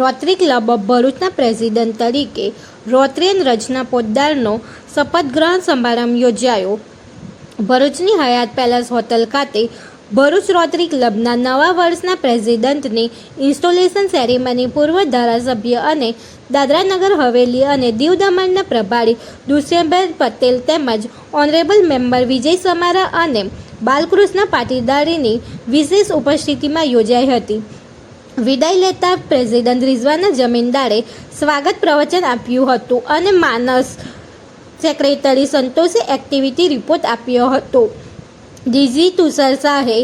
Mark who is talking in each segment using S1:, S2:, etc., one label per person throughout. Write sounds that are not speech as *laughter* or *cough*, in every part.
S1: Rotary club of ભરૂચના president તરીકે Rotarian રચના પોદ્દારનો શપથ ગ્રહણ સમારંભ યોજાયો. ભરૂચની હયાત પેલેસ હોટલ ખાતે ભરૂચ રોટરી ક્લબના નવા વર્ષના પ્રેસિડેન્ટની ઇન્સ્ટોલેશન સેરેમની પૂર્વ ધારાસભ્ય અને દાદરાનગર હવેલી અને દીવ દમણના પ્રભારી દુષ્યંતભાઈ પટેલ તેમજ ઓનરેબલ મેમ્બર વિજય સમારા અને બાલકૃષ્ણ પાટીદારીની વિશેષ ઉપસ્થિતિમાં યોજાઈ હતી. વિદાય લેતા પ્રેસિડેન્ટ રિઝવાના જમીનદારે સ્વાગત પ્રવચન આપ્યું હતું અને માનસ સેક્રેટરી સંતોષે એક્ટિવિટી રિપોર્ટ આપ્યો હતો. ડીજી તુષાર શાહે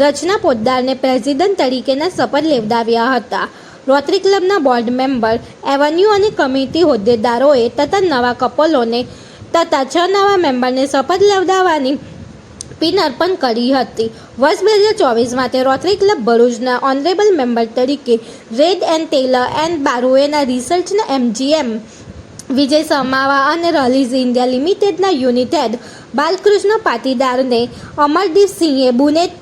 S1: રચના પોદ્દારને પ્રેસિડેન્ટ તરીકેના શપથ લેવડાવ્યા હતા. રોટરી ક્લબના બોર્ડ મેમ્બર, એવન્યુ અને કમિટી હોદ્દેદારોએ તથા નવા કપલોને તથા છ નવા મેમ્બરને શપથ લેવડાવવાની પિન અર્પણ કરી હતી. વર્ષ બે હજાર ચોવીસ માટે રોટરી ક્લબ ભરૂચના ઓનરેબલ મેમ્બર તરીકે રેડ એન્ડ ટેલર એન્ડ બારોએના રિસર્ચના એમજીએમ વિજય સમાવા અને રલીઝ ઇન્ડિયા લિમિટેડના યુનિટેડ બાલકૃષ્ણ પાટીદારને અમરદીપ સિંહે બુનેટ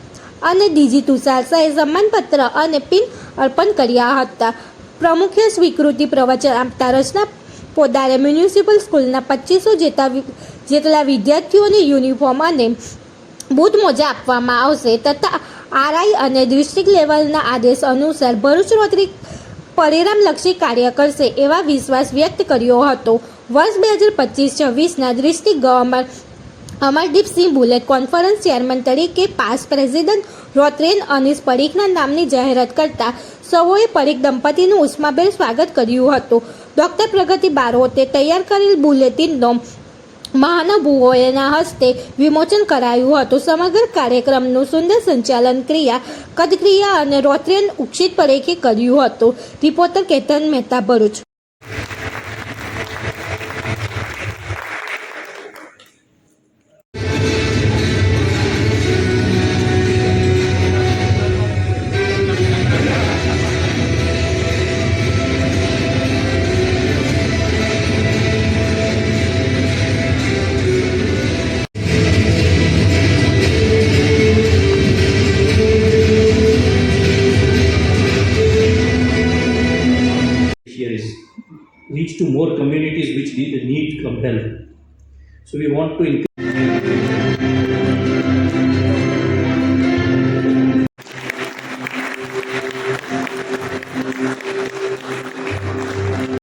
S1: અને ડીજી તુષાર શાહે સન્માનપત્ર અને પિન અર્પણ કર્યા હતા. પ્રમુખે સ્વીકૃતિ પ્રવચન આપતા રચના પોદારે મ્યુનિસિપલ સ્કૂલના પચીસો જેટલા જેટલા વિદ્યાર્થીઓને યુનિફોર્મ અને બૂટ મોજા આપવામાં આવશે તથા આરઆઈ અને ડિસ્ટ્રિક્ટ લેવલના આદેશ અનુસાર ભરૂચ રોટરી પરિણામલક્ષી કાર્ય કરશે એવા વિશ્વાસ વ્યક્ત કર્યો હતો. વર્ષ બે હજાર પચીસ છવ્વીસના ડિસ્ટ્રિક્ટ ગવર્નર અમરદીપસિંહ બુલેટ કોન્ફરન્સ ચેરમેન તરીકે પાસ પ્રેસિડેન્ટ રોત્રેન અનીસ પરીખના નામની જાહેરાત કરતા સૌએ પરીખ દંપતીનું ઉષ્માભેર સ્વાગત કર્યું હતું. ડૉક્ટર પ્રગતિ બારોતે તૈયાર કરેલ બુલેટિનનો મહાનુભુઓના હસ્તે વિમોચન કરાયું હતું. સમગ્ર કાર્યક્રમનું સુંદર સંચાલન ક્રિયા, કદક્રિયા અને રોત્રેન ઉક્ષિત પરેખે કર્યું હતું.
S2: Reporter Ketan Mehta Bharuch. Which need, need compel. So we want to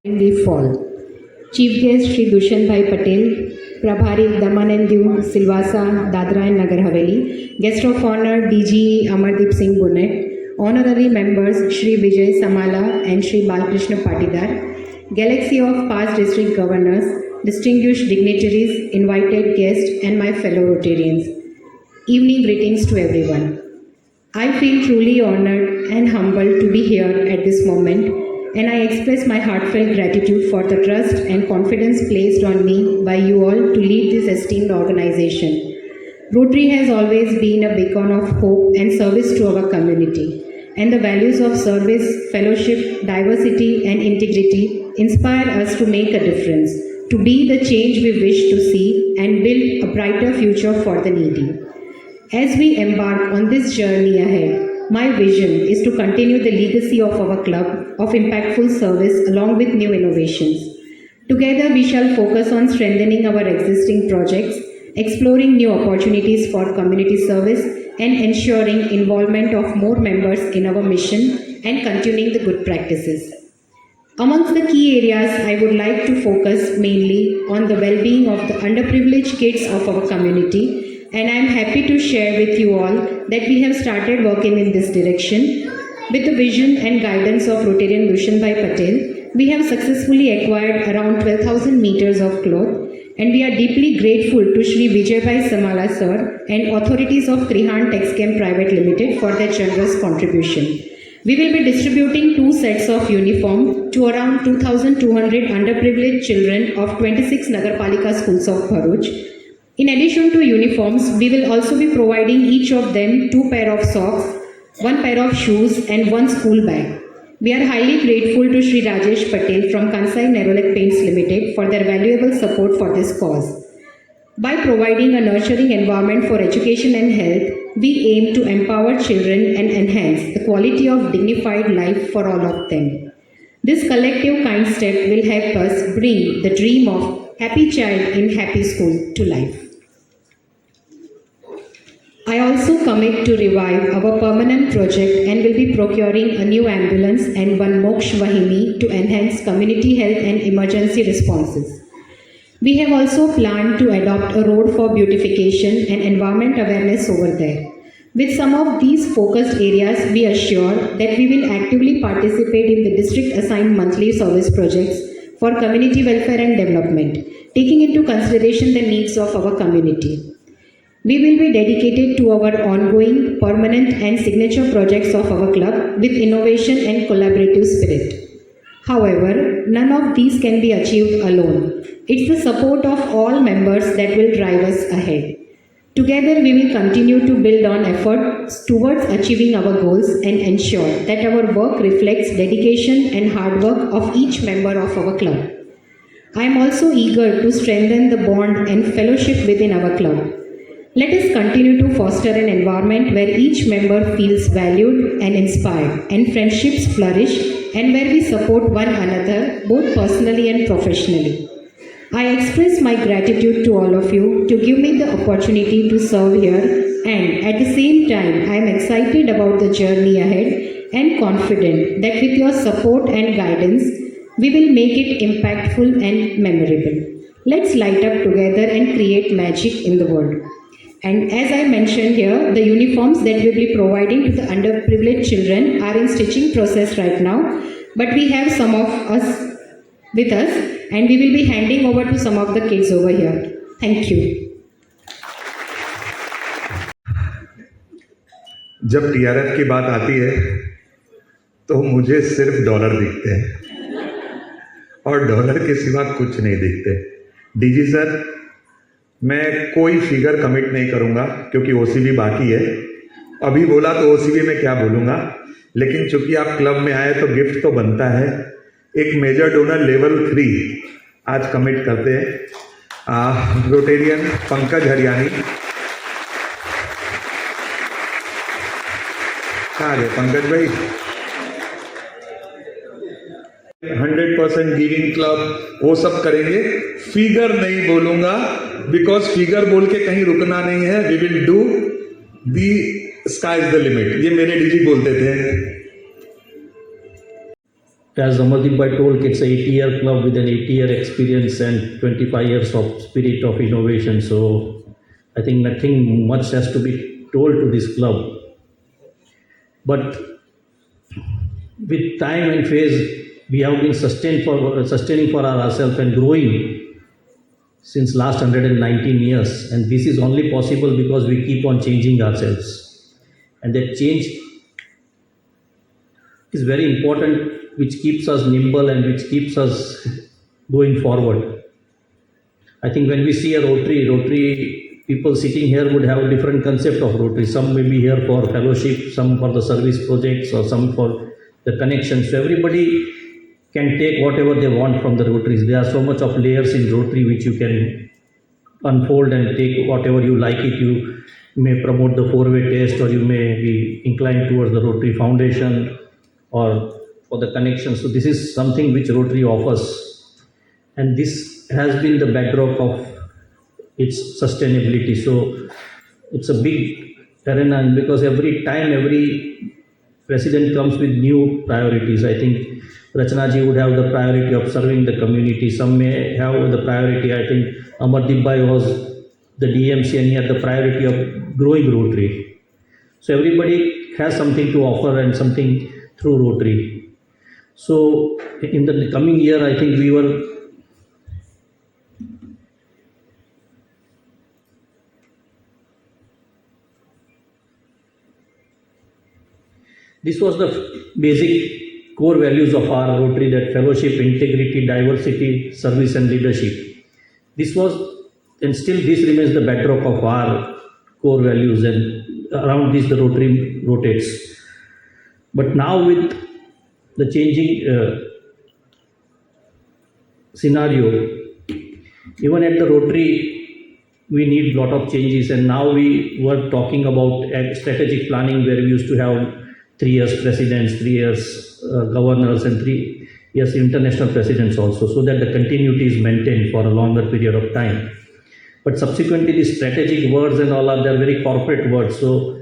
S3: in the fall. Chief guest Shri Dushanbhai Patel, Prabhari Daman and Diu Silvasa, Dadra and Nagar Haveli, guest of honor DG Amardeep Singh Bunet, honorary members Shri Vijay Samala and Shri Balkrishna Patidar, galaxy of past district governors, distinguished dignitaries, invited guests and my fellow Rotarians. Evening greetings to everyone. I feel truly honored and humbled to be here at this moment, and I express my heartfelt gratitude for the trust and confidence placed on me by you all to lead this esteemed organization. Rotary has always been a beacon of hope and service to our community, and the values of service, fellowship, diversity, and integrity inspire us to make a difference, to be the change we wish to see, and build a brighter future for the needy. As we embark on this journey ahead, my vision is to continue the legacy of our club of impactful service along with new innovations. Together, we shall focus on strengthening our existing projects, exploring new opportunities for community service, and ensuring involvement of more members in our mission and continuing the good practices. Amongst the key areas, I would like to focus mainly on the well being of the underprivileged kids of our community, and I am happy to share with you all that we have started working in this direction. With the vision and guidance of Rotarian Dushanbhai Patel, we have successfully acquired around 12,000 meters of cloth, and we are deeply grateful to Shri Vijaybhai Samala sir and authorities of Trihan Texcam Private Limited for their generous contribution. We will be distributing two sets of uniform to around 2,200 underprivileged children of 26 Nagarpalika schools of Bharuch. In addition to uniforms, we will also be providing each of them two pair of socks, one pair of shoes, and one school bag. We are highly grateful to Sri Rajesh Patel from Kansai Nerolac Paints Limited for their valuable support for this cause. By providing a nurturing environment for education and health, we aim to empower children and enhance the quality of dignified life for all of them. This collective kind step will help us bring the dream of happy child in happy school to life. I also commit to revive our permanent project and will be procuring a new ambulance and one Moksh Vahini to enhance community health and emergency responses. We have also planned to adopt a road for beautification and environment awareness over there. With some of these focused areas, we assure that we will actively participate in the district assigned monthly service projects for community welfare and development, taking into consideration the needs of our community. We will be dedicated to our ongoing, permanent, and signature projects of our club with innovation and collaborative spirit. However, none of these can be achieved alone. It's the support of all members that will drive us ahead. Together, we will continue to build on efforts towards achieving our goals and ensure that our work reflects dedication and hard work of each member of our club. I am also eager to strengthen the bond and fellowship within our club. Let us continue to foster an environment where each member feels valued and inspired, and friendships flourish, and where we support one another both personally and professionally. I express my gratitude to all of you to give me the opportunity to serve here, and at the same time, I am excited about the journey ahead and confident that with your support and guidance, we will make it impactful and memorable. Let's light up together and create magic in the world. And as I mentioned here, the uniforms that we'll be providing to the underprivileged children are in stitching process right now. But we have some of us with us and we will be handing over to some of the kids over here. Thank you.
S4: जब TRF की बात आती है तो मुझे सिर्फ dollar दिखते हैं और डॉलर के सिवा कुछ नहीं दिखते डीजी सर मैं कोई फिगर कमिट नहीं करूँगा, क्योंकि ओसीबी बाकी है। अभी बोला तो ओसीबी में क्या बोलूँगा? लेकिन चूँकि आप क्लब में आए तो गिफ्ट तो बनता है। एक मेजर डोनर लेवल थ्री आज कमिट करते हैं। रोटेरियन पंकज हरियाणी। कहाँ पंकज भाई? हंड्रेड परसेंट गिविंग क्लब वो सब करेंगे फिगर नहीं बोलूँगा बिकॉज़ फिगर बोल के कहीं रुकना नहीं है we will do the sky is the limit ये मेरे डीजी बोलते थे
S2: As Amardeep Bhai told, it's a 80-year club with an 80-year experience and 25 years of spirit of innovation. So I think nothing much has to be told to this club. But with time and phase, we have been sustained for sustaining for ourselves and growing since last 119 years. And this is only possible because we keep on changing ourselves. And that change is very important, which keeps us nimble and which keeps us *laughs* going forward. I think when we see a Rotary, Rotary people sitting here would have a different concept of Rotary. Some may be here for fellowship, some for the service projects, or some for the connections. So everybody can take whatever they want from the Rotaries. There are so much of layers in Rotary which you can unfold and take whatever you like it. You may promote the four-way test, or you may be inclined towards the Rotary Foundation, or for the connection. So this is something which Rotary offers, and this has been the bedrock of its sustainability. So it's a big arena, because every time every president comes with new priorities. I think Rachnaji would have the priority of serving the community. Some may have the priority. I think Amardeep Bhai was the DMC and he had the priority of growing Rotary. So everybody has something to offer and something through Rotary. So in the coming year, I think we were This was the basic core values of our Rotary that fellowship, integrity, diversity, service, and leadership. This was, and still this remains the bedrock of our core values, and around this the Rotary rotates. But now, with the changing uh, scenario, even at the Rotary, we need a lot of changes, and now we were talking about strategic planning where we used to have three years presidents, three years uh, governors, and three years international presidents also, so that the continuity is maintained for a longer period of time. But subsequently, the strategic words and all are they're very corporate words. So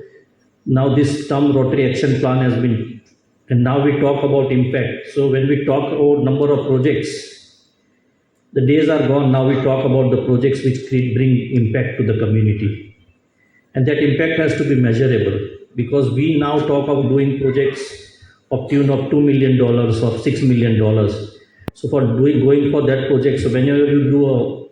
S2: now this term Rotary Action Plan has been, and now we talk about impact. So when we talk about number of projects, the days are gone. Now we talk about the projects which bring impact to the community, and that impact has to be measurable because we now talk of doing projects of tune of two million dollars or six million dollars. So for doing going for that project, so whenever you do a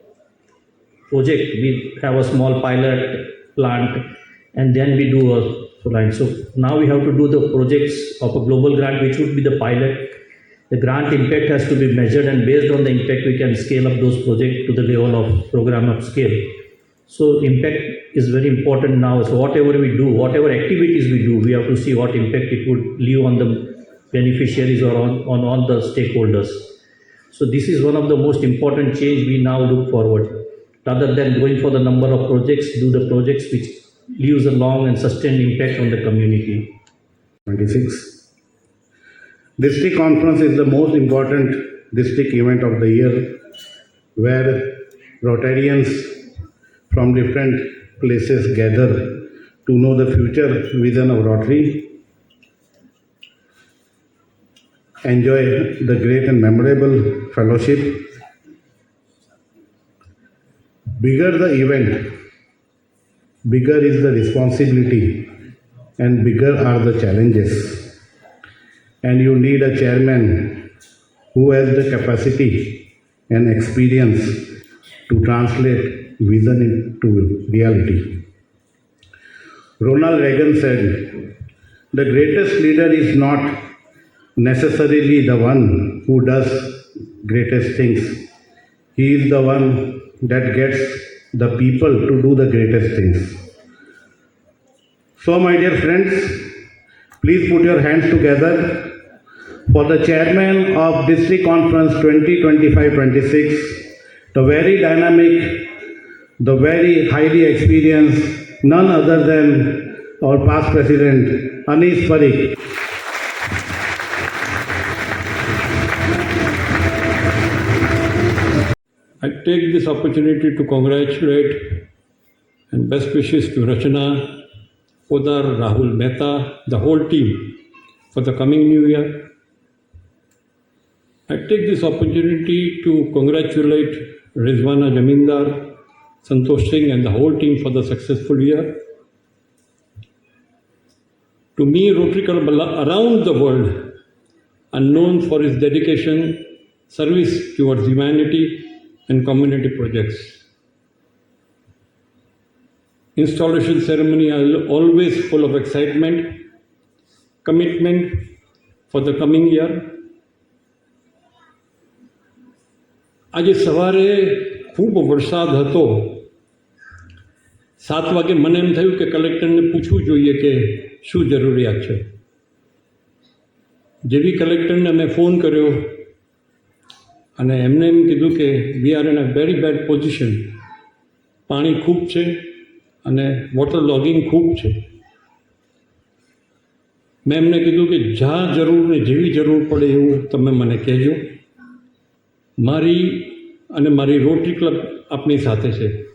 S2: project, we have a small pilot plant, and then we do a line. So now we have to do the projects of a global grant, which would be the pilot. The grant impact has to be measured, and based on the impact, we can scale up those projects to the level of program of scale. So impact is very important now. So whatever we do, whatever activities we do, we have to see what impact it would leave on the beneficiaries or on, on all the stakeholders. So this is one of the most important change we now look forward. Rather than going for the number of projects, do the projects which leaves a long and sustained impact on the community.
S5: 26. District conference is the most important district event of the year where Rotarians from different places gather to know the future vision of Rotary, enjoy the great and memorable fellowship. Bigger the event, bigger is the responsibility and bigger are the challenges and you need a chairman who has the capacity and experience to translate vision into reality. Ronald Reagan said, The greatest leader is not necessarily the one who does greatest things, he is the one that gets the people to do the greatest things. So, my dear friends, please put your hands together for the chairman of District Conference 2025-26, the very dynamic, the very highly experienced, none other than our past president, Anis Parikh.
S6: I take this opportunity to congratulate and best wishes to Rachana, Podar, Rahul Mehta, the whole team for the coming new year. I take this opportunity to congratulate Rizwana Jamindar, Santosh Singh, and the whole team for the successful year. To me, Rotary Club around the world are known for its dedication, service towards humanity, and community projects. Installation ceremony are always full of excitement, commitment for the coming year. આજે સવારે ખૂબ વરસાદ હતો. સાત વાગે મને એમ થયું કે કલેક્ટરને પૂછવું જોઈએ કે શું જરૂરિયાત છે. જેવી કલેક્ટરને અમે ફોન કર્યો અને એમને એમ કીધું કે we are in a very bad position પાણી ખૂબ છે અને વોટર લોગિંગ ખૂબ છે. મેં એમને કીધું કે જ્યાં જરૂર ને જેવી જરૂર પડે એવું તમે મને કહેજો. મારી અને મારી રોટરી ક્લબ આપની સાથે છે.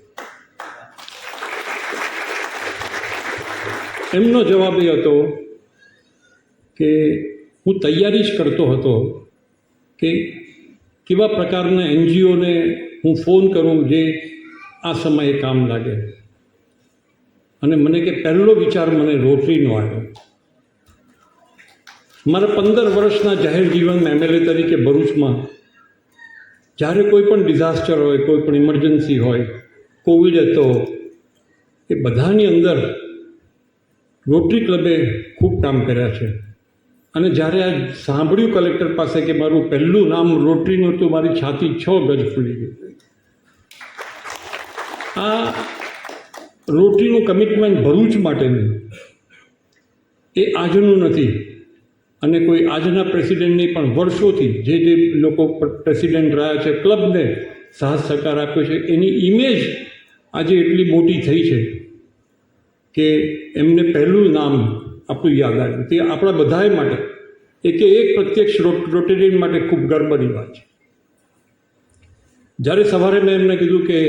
S6: એમનો જવાબ એ હતો કે હું તૈયારી જ કરતો હતો કે કેવા પ્રકારના એનજીઓને હું ફોન કરું જે આ સમયે કામ લાગે. અને મને કે પહેલો વિચાર મને રોટરીનો આવ્યો. મારા પંદર વર્ષના જાહેર જીવનમાં એમએલએ તરીકે ભરૂચમાં જ્યારે કોઈ પણ ડિઝાસ્ટર હોય, કોઈ પણ ઇમરજન્સી હોય કોવિડ હતો એ બધાની અંદર રોટરી ક્લબે ખૂબ કામ કર્યા છે. અને જ્યારે આ સાંભળ્યું કલેક્ટર પાસે કે મારું પહેલું નામ રોટરીનું હતું, મારી છાતી છ ગજ ફૂલી ગઈ આ રોટરીનું કમિટમેન્ટ ભરૂચ માટેનું એ આજનું નથી. અને કોઈ આજના પ્રેસિડેન્ટની પણ વર્ષોથી જે જે લોકો પ્રેસિડેન્ટ રહ્યા છે, ક્લબને સાહસ સહકાર આપ્યો છે, એની ઇમેજ આજે એટલી મોટી થઈ છે કે એમને પહેલું નામ આપણું યાદ આવ્યું. તે આપણા બધાએ માટે એકે એક પ્રત્યક્ષ રોટેરિયન માટે ખૂબ ગર્વની વાત છે. જ્યારે સવારે મેં એમને કીધું કે,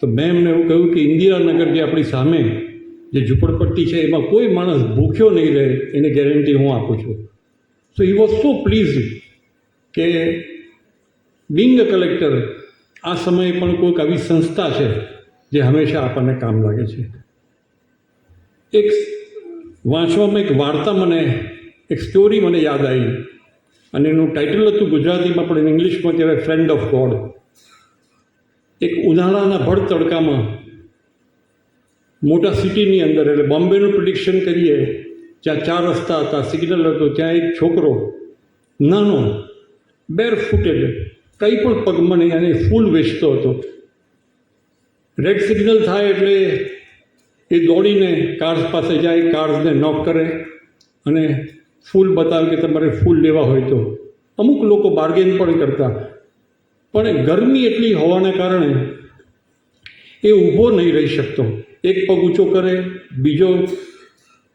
S6: તો મેં એમને એવું કહ્યું કે ઇન્દિરાનગર જે આપણી સામે જે ઝૂંપડપટ્ટી છે, એમાં કોઈ માણસ ભૂખ્યો નહીં રહે, એની ગેરંટી હું આપું છું. So he was so please કે બિંગ કલેક્ટર આ સમયે પણ કોઈક આવી સંસ્થા છે જે હંમેશા આપણને કામ લાગે છે. એક વાંચવામાં એક વાર્તા મને, એક સ્ટોરી મને યાદ આવી અને એનું ટાઇટલ હતું ગુજરાતીમાં, પણ ઇંગ્લિશમાં કહેવાય ફ્રેન્ડ ઓફ ગોડ એક ઉનાળાના ભડ તડકામાં મોટા સિટીની અંદર, એટલે બોમ્બેનું પ્રિડિક્શન કરીએ જ્યાં ચાર રસ્તા હતા સિગ્નલ હતો, ત્યાં એક છોકરો, નાનો બેર ફૂટેડ કંઈ પણ પગમાં નહીં અને ફૂલ વેચતો હતો. રેડ સિગ્નલ થાય એટલે એ દોડીને કાર્સ પાસે જાય કાર્સને નોક કરે અને ફૂલ બતાવે કે તમારે ફૂલ લેવા હોય તો. અમુક લોકો બાર્ગેન પણ કરતા. પણ ગરમી એટલી હોવાને કારણે એ ઊભો નહીં રહી શકતો. એક પગ ઊંચો કરે, બીજો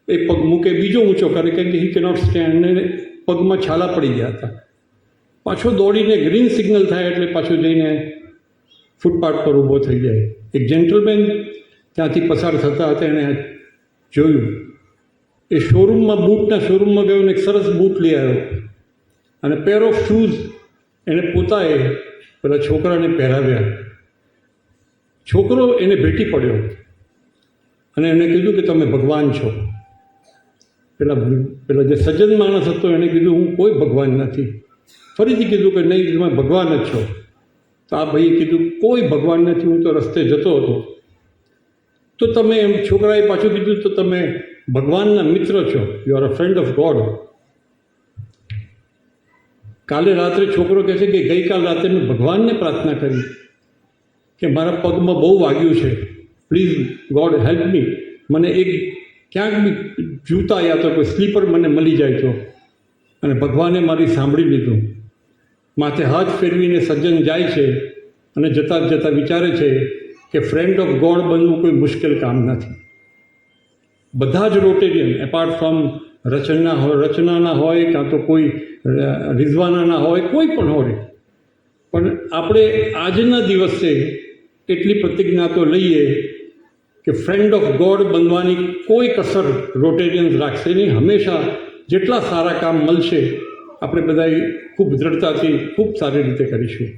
S6: એક પગ મૂકે, બીજો ઊંચો કરે કેમ કે હી કેનોટ સ્ટેન્ડ ને પગમાં છાલા પડી ગયા હતા. પાછો દોડીને ગ્રીન સિગ્નલ થાય એટલે પાછો જઈને ફૂટપાથ પર ઊભો થઈ જાય. એક જેન્ટલમેન ત્યાંથી પસાર થતા હતા, એણે જોયું. એ શોરૂમમાં બૂટના શોરૂમમાં ગયો ને એક સરસ બૂટ લઈ આવ્યો. અને પેર ઓફ શૂઝ એણે પોતાએ પેલા છોકરાને પહેરાવ્યા. છોકરો એને ભેટી પડ્યો અને એણે કીધું કે તમે ભગવાન છો. પેલા પેલા જે સજ્જન માણસ હતો એણે કીધું, હું કોઈ ભગવાન નથી. ફરીથી કીધું કે, નહીં, તમે ભગવાન જ છો. તો આ ભાઈએ કીધું, કોઈ ભગવાન નથી, હું તો રસ્તે જતો હતો. તો તમે એમ છોકરાએ પાછું કીધું, તો તમે ભગવાનના મિત્ર છો. You are a friend of God કાલે રાત્રે છોકરો કહે છે કે, ગઈકાલ રાત્રે મેં ભગવાનને પ્રાર્થના કરી કે મારા પગમાં બહુ વાગ્યું છે. પ્લીઝ ગોડ હેલ્પ મી મને એક ક્યાંક બી જૂતા યા તો કોઈ સ્લીપર મને મળી જાય તો. અને ભગવાને મારી સાંભળી લીધું. માથે હાથ ફેરવીને સજ્જન જાય છે અને જતાં જતાં વિચારે છે કે ફ્રેન્ડ ઓફ ગોડ બનવું કોઈ મુશ્કેલ કામ નથી. બધા જ રોટેરિયન એપાર્ટ ફ્રોમ રચના હોય રચનાના હોય, કાં તો કોઈ રિઝવાનાના હોય, કોઈ પણ હોય. પણ આપણે આજના દિવસે એટલી પ્રતિજ્ઞા તો લઈએ કે ફ્રેન્ડ ઓફ ગોડ બનવાની કોઈ કસર રોટેરિયન્સ રાખશે નહીં. હંમેશા જેટલા સારા કામ મળશે, આપણે બધાએ ખૂબ દ્રઢતાથી ખૂબ સારી રીતે કરીશું.